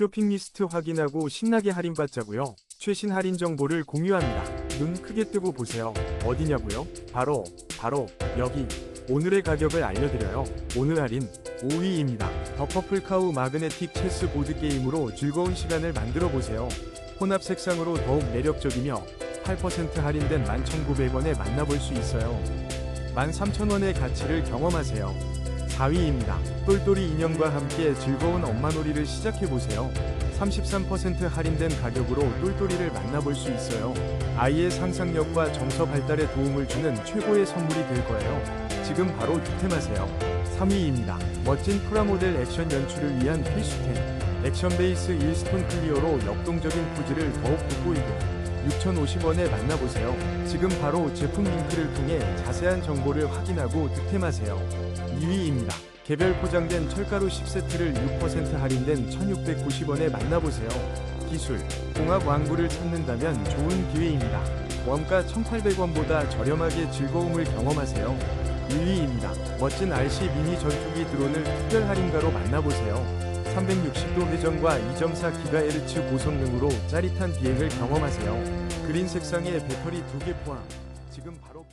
쇼핑 리스트 확인하고 신나게 할인받자고요. 최신 할인 정보를 공유합니다. 눈 크게 뜨고 보세요. 어디냐고요? 바로 바로 여기. 오늘의 가격을 알려드려요. 오늘 할인 5위입니다. 더 퍼플카우 마그네틱 체스 보드 게임으로 즐거운 시간을 만들어 보세요. 혼합 색상으로 더욱 매력적이며 8% 할인된 11,900원에 만나볼 수 있어요. 13,000원의 가치를 경험하세요. 4위입니다. 똘똘이 인형과 함께 즐거운 엄마놀이를 시작해보세요. 33% 할인된 가격으로 똘똘이를 만나볼 수 있어요. 아이의 상상력과 정서 발달에 도움을 주는 최고의 선물이 될 거예요. 지금 바로 득템하세요. 3위입니다. 멋진 프라모델 액션 연출을 위한 필수템. 액션 베이스 1스톤 클리어로 역동적인 포즈를 더욱 돋보이게 6,050원에 만나보세요. 지금 바로 제품 링크를 통해 자세한 정보를 확인하고 득템하세요. 2위입니다. 개별 포장된 철가루 10세트를 6% 할인된 1,690원에 만나보세요. 기술, 공학 왕구를 찾는다면 좋은 기회입니다. 원가 1,800원보다 저렴하게 즐거움을 경험하세요. 1위입니다. 멋진 RC 미니 전투기 드론을 특별 할인가로 만나보세요. 360도 회전과 2.4GHz 고성능으로 짜릿한 비행을 경험하세요. 그린 색상의 배터리 2개 포함. 지금 바로.